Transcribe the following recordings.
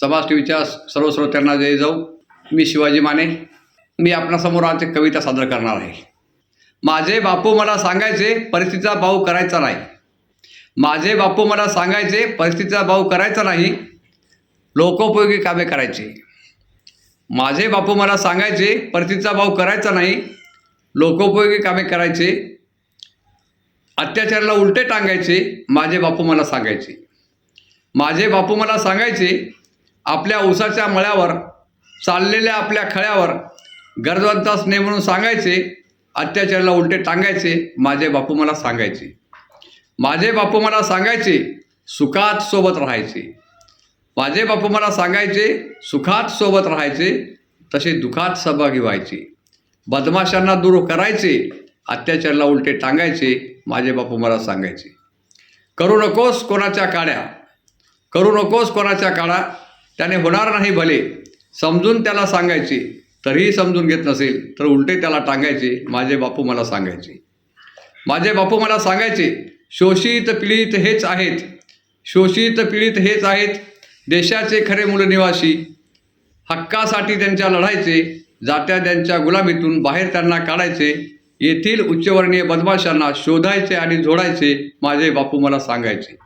समाज टीव्हीच्या सर्व श्रोत्यांना जय जाऊ. मी शिवाजी माने. मी आपणासमोर आज एक कविता सादर करणार आहे. माझे बापू मला सांगायचे परिस्थितीचा भाऊ करायचा नाही. माझे बापू मला सांगायचे परिस्थितीचा भाऊ करायचा नाही. लोकोपयोगी कामे करायची. माझे बापू मला सांगायचे परिस्थितीचा भाऊ करायचा नाही. लोकोपयोगी कामे करायचे. अत्याचाराला उलटे टांगायचे माझे बापू मला सांगायचे. माझे बापू मला सांगायचे आपल्या उसाच्या मळ्यावर चाललेल्या आपल्या खळ्यावर गरजवंता स्नेह म्हणून सांगायचे अत्याचाराला उलटे टांगायचे माझे बापू मला सांगायचे. माझे बापू मला सांगायचे सुखात सोबत राहायचे. माझे बापू मला सांगायचे सुखात सोबत राहायचे तसे दुखात सहभागी व्हायचे. बदमाशांना दूर करायचे अत्याचाराला उलटे टांगायचे माझे बापू मला सांगायचे. करू नकोस कोणाच्या काड्या करू नकोस कोणाच्या काळा त्याने होणार नाही भले. समजून त्याला सांगायचे. तरीही समजून घेत नसेल तर उलटे त्याला टांगायचे माझे बापू मला सांगायचे. माझे बापू मला सांगायचे शोषित पीडित हेच आहेत. शोषित पीडित हेच आहेत. देशाचे खरे मूलनिवासी हक्कासाठी त्यांच्या लढायचे जात्या त्यांच्या गुलामीतून बाहेर त्यांना काढायचे. येथील उच्चवर्णीय बदमाशांना शोधायचे आणि जोडायचे माझे बापू मला सांगायचे.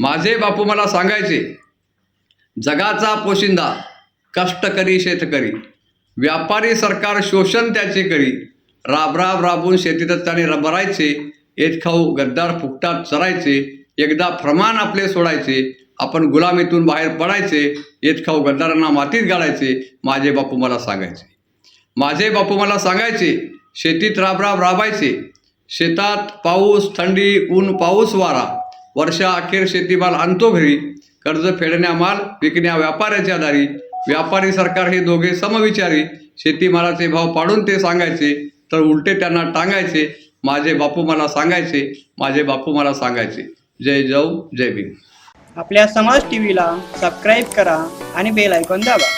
माझे बापू मला सांगायचे जगाचा पोशिंदा कष्टकरी शेतकरी व्यापारी सरकार शोषण त्याचे करी. राबराब राबून शेतीतच त्याने रबरायचे येत खाऊ गद्दार फुकटात चरायचे एकदा प्रमाण आपले सोडायचे आपण गुलामीतून बाहेर पडायचे येत खाऊ गद्दारांना मातीत घालायचे माझे बापू मला सांगायचे. माझे बापू मला सांगायचे शेतीत राबराब राबायचे. शेतात पाऊस थंडी ऊन पाऊस वारा. वर्षा अखेर शेतीमाल आणतो घरी. कर्ज फेडण्या माल विकण्या व्यापाऱ्याच्या दारी व्यापारी सरकार हे दोघे समविचारी. शेतीमालाचे भाव पाडून ते सांगायचे तर उलटे त्यांना टांगायचे. माझे बापू मला सांगायचे माझे बापू मला सांगायचे. जय जाऊ जय भीम. आपल्या समाज टीव्हीला सबस्क्राईब करा आणि बेल ऐकून दाबा.